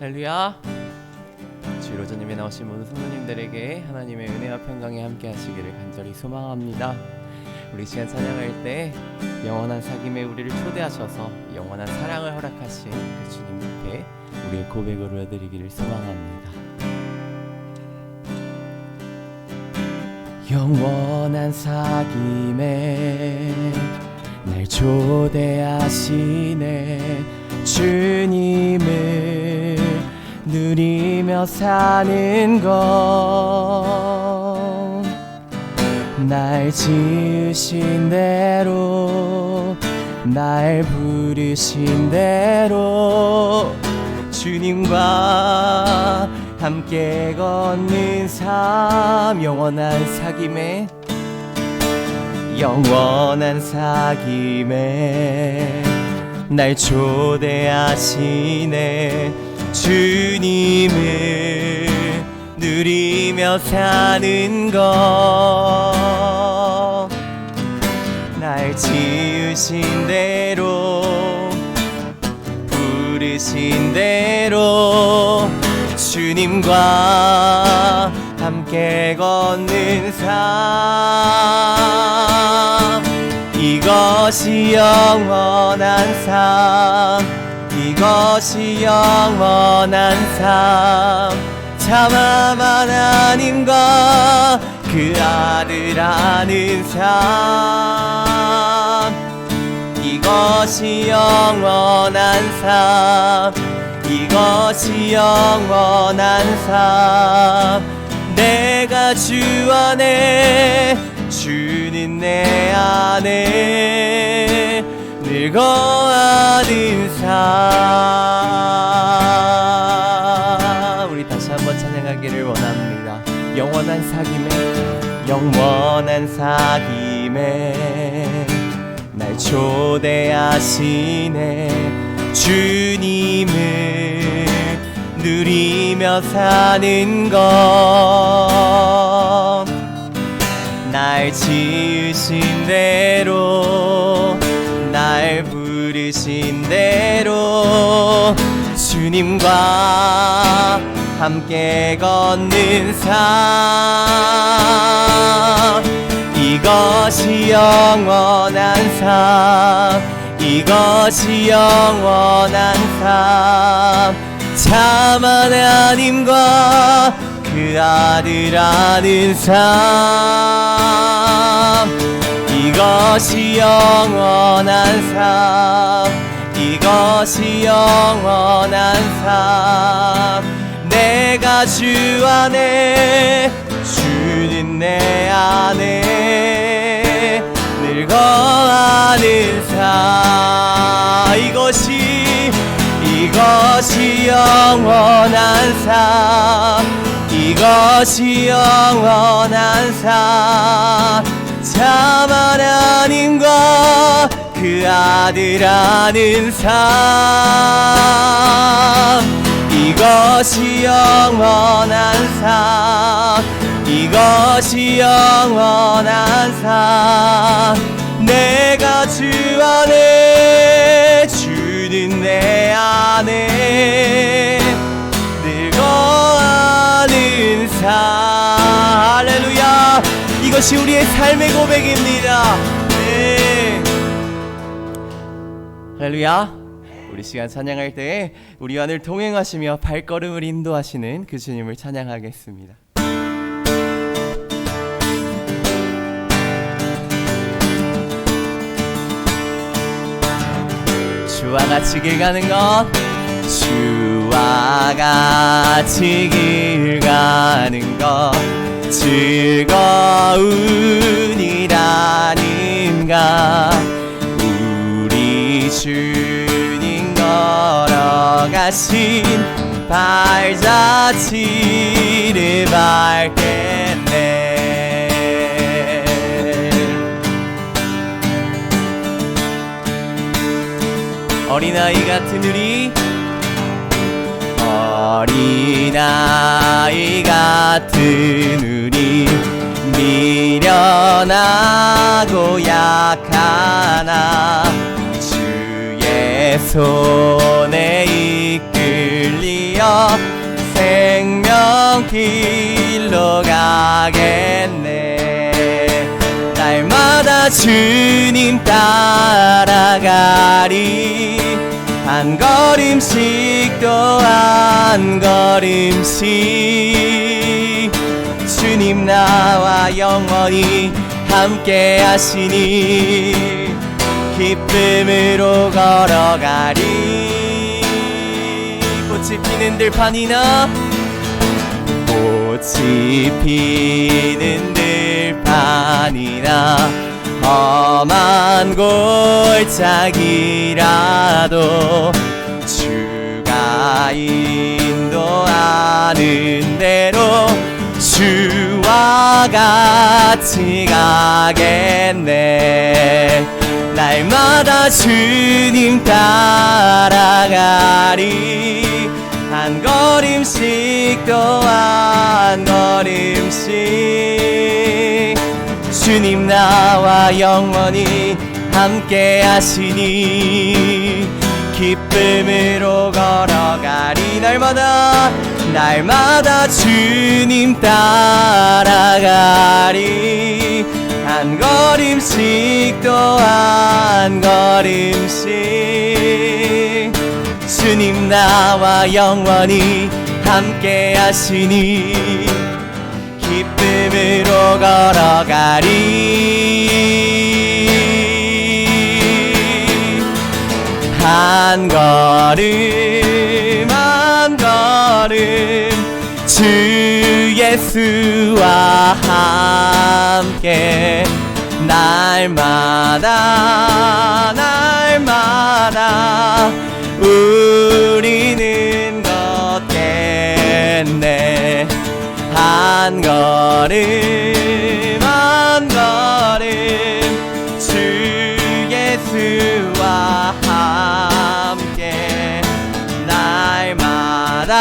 할렐루야. 주로자님에 나오신 모든 성도님들에게 하나님의 은혜와 평강이 함께 하시기를 간절히 소망합니다. 우리 시간 찬양할 때 영원한 사귐에 우리를 초대하셔서 영원한 사랑을 허락하신 그 주님 앞에 우리의 고백을 올려드리기를 소망합니다. 영원한 사귐에 날 초대하시네. 주님을 누리며 사는 것 날 지으신 대로 날 부르신 대로 주님과 함께 걷는 삶 영원한 사귐에 영원한 사귐에 날 초대하시네 주님을 누리며 사는 것 날 지으신 대로 부르신 대로 주님과 함께 걷는 삶. 이것이 영원한 삶 이것이 영원한 삶. 참아 하나님과 그 아들 아는 삶. 이것이 영원한 삶. 이것이 영원한 삶. 내가 주 안에 주는 내 안에 늘 거하는 삶. 우리 다시 한번 찬양하기를 원합니다. 영원한 사귐에 영원한 사귐에. 날 초대하시네. 주님을 누리며 사는 것 날 지으신 대로 날 부르신 대로 주님과 함께 걷는 삶. 이것이 영원한 삶. 이것이 영원한 삶. 참 하나님과 그 아들 아는 삶 이것이 영원한 삶. 이것이 영원한 삶. 내가 주 안에 주는 내 안에 늘 거하는 삶. 이것이 이것이 영원한 삶. 이것이 영원한 삶 참 하나님과 그 아들 아는 삶. 이것이 영원한 삶. 이것이 영원한 삶. 내가 주 안에 주는 내 안에 늘 거하는 삶 이것이 우리의 삶의 고백입니다. 네. 할렐루야. 우리 시간 찬양할 때 우리와 늘 동행하시며 발걸음을 인도하시는 그 주님을 찬양하겠습니다. 주와 같이 길 가는 것 주와 같이 길 가는 것 즐거운이라는가 우리 주님 걸어가신 발자취를 밟겠네. 어린아이 같은 우리 어린아이 같은 우리 미련하고 약하나 주의 손에 이끌리어 길로 가겠네. 날마다 주님 따라가리 한 걸음씩 또 한 걸음씩. 주님 나와 영원히 함께 하시니 기쁨으로 걸어가리. 꽃이 피는 들판이나 꽃이 피는 들판이나 험한 골짜기라도 주가 인도하는 대로 주와 같이 가겠네. 날마다 주님 따라가리. 한 걸음씩 또 한 걸음씩 주님 나와 영원히 함께 하시니 기쁨으로 걸어가리 날마다 날마다 주님 따라가리. 한 걸음씩 또 한 걸음씩 주님 나와 영원히 함께 하시니 기쁨으로 걸어가리. 한 걸음 한 걸음 주 예수와 함께 날마다 날마다 우리 한 걸음 한 걸음 주 예수와 함께 날마다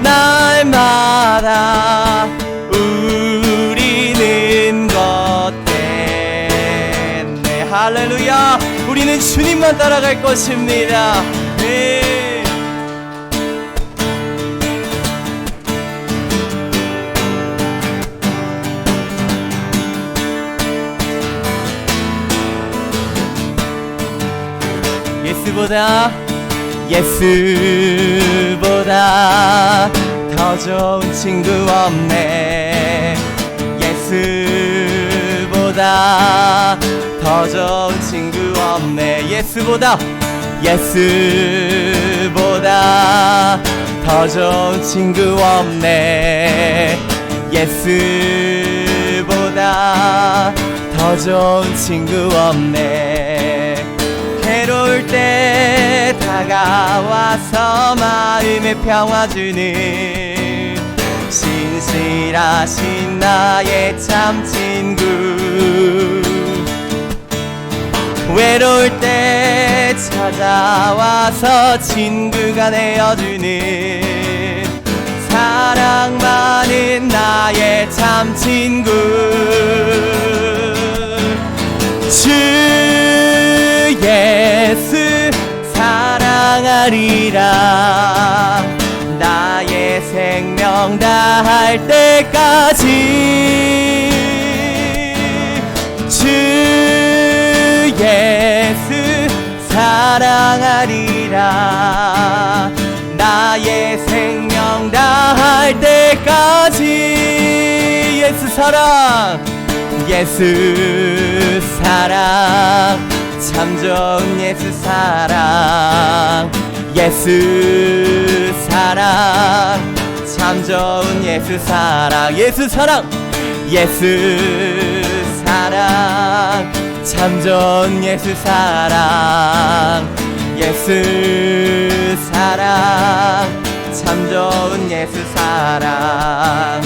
날마다 우리는 걷겠네 할렐루야. 우리는 주님만 따라갈 것입니다 예수보다 예수보다 더 좋은 친구 없네. 예수보다 더 좋은 친구 없네. 예수보다 예수보다 더 좋은 친구 없네. 예수보다 더 좋은 친구 없네 괴로울 때 다가와서 마음에 평화 주는 신실하신 나의 참 친구. 외로울 때 찾아와서 친구가 되어주는 사랑 많은 나의 참 친구 나의 생명 다할 때까지 주 예수 사랑하리라. 나의 생명 다할 때까지 예수 사랑 예수 사랑 참 좋은 예수 사랑 예수 사랑. 참 좋은 예수 사랑. 예수 사랑. 예수 사랑. 참 좋은 예수 사랑. 예수 사랑. 참 좋은 예수 사랑.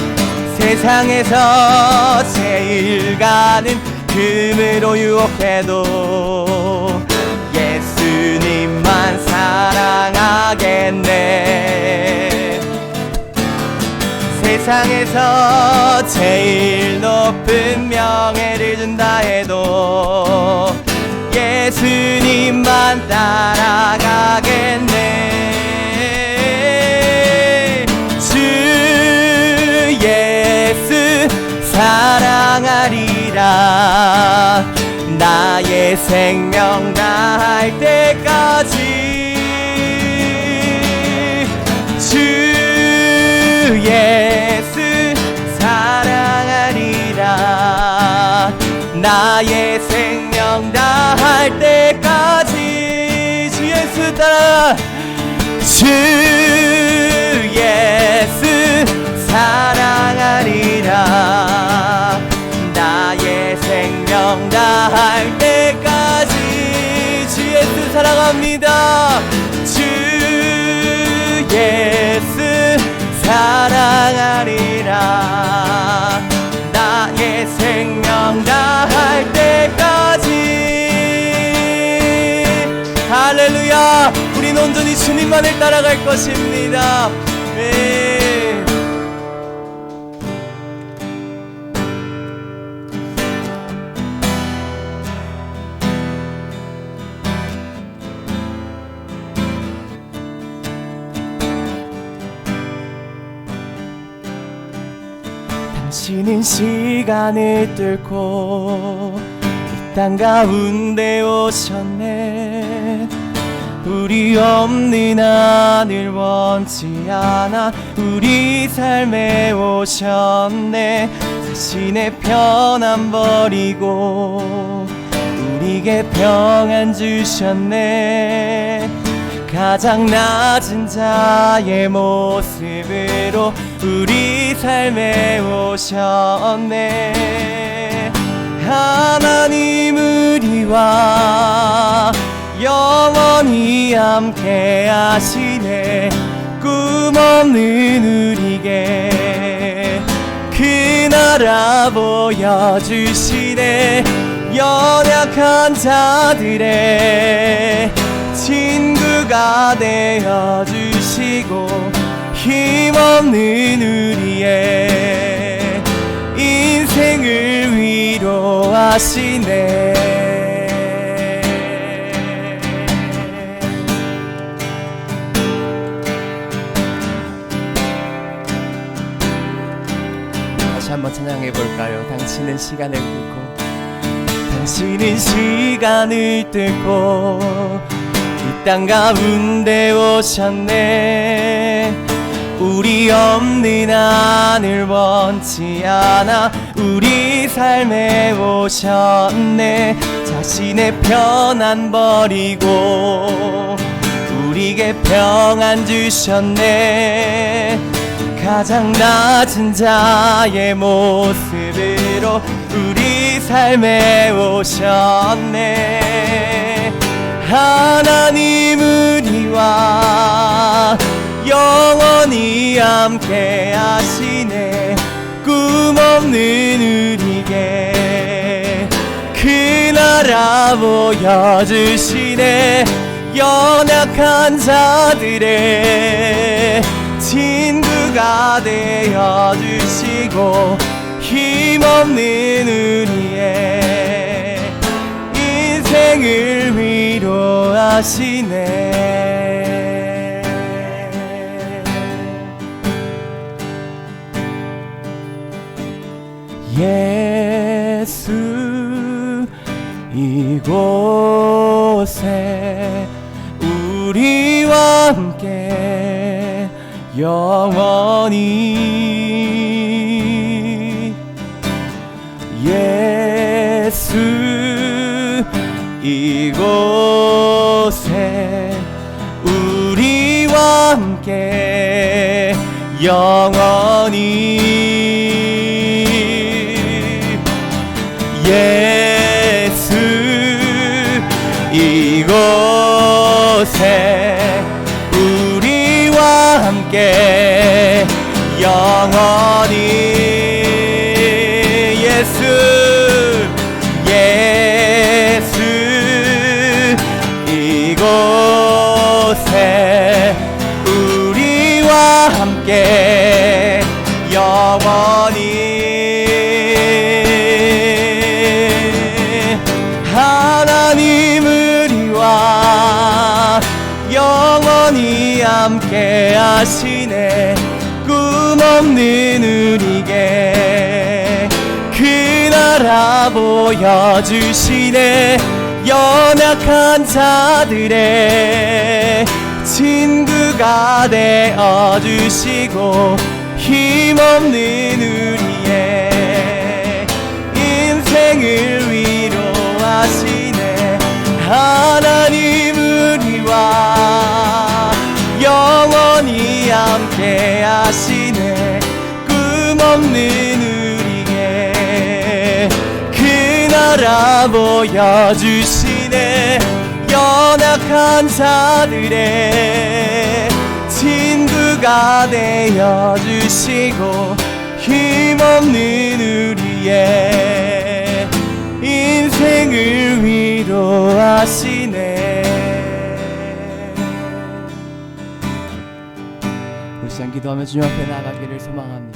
세상에서 제일 가는 금으로 유혹해도 주님만 사랑하겠네. 세상에서 제일 높은 명예를 준다 해도 예수님만 따라가겠네. 주 예수 사랑하리라. 생명 다할 때까지 주 예수 사랑하리라. 나의 생명 다할 때까지 주 예수 따라. 주 예수 주님만을 따라갈 것입니다 네. 당신은 시간을 뚫고 이 땅 가운데 오셨네 우리 없는 하늘 원치 않아 우리 삶에 오셨네. 자신의 편안 버리고 우리에게 평안 주셨네. 가장 낮은 자의 모습으로 우리 삶에 오셨네. 하나님 우리와 영원히 함께 하시네. 꿈 없는 우리에게 그 나라 보여주시네. 연약한 자들의 친구가 되어주시고 힘없는 우리의 인생을 위로하시네 다시 한번 찬양해 볼까요? 당신은 시간을 뚫고 당신은 시간을 뚫고 이 땅 가운데 오셨네. 우리 없는 하늘 원치 않아 우리 삶에 오셨네. 자신의 편안 버리고 우리에게 평안 주셨네 가장 낮은 자의 모습으로 우리 삶에 오셨네. 하나님 우리와 영원히 함께 하시네. 꿈 없는 우리에게 그 나라 보여주시네. 연약한 자들의 친구가 되어 주시고 힘없는 우리의 인생을 위로하시네. 예수 이곳에 우리와 함께 영원히 예수 이곳에 우리와 함께 영원히 예수 예수 보여주시네. 연약한 자들의 친구가 되어주시고 힘없는 우리의 인생을 위로하시네. 하나님 우리와 영원히 함께 하시네. 꿈없는 나라 보여주시네. 연약한 자들의 친구가 되어주시고 힘없는 우리의 인생을 위로하시네. 우리 시간 기도하며 주님 앞에 나가기를 소망합니다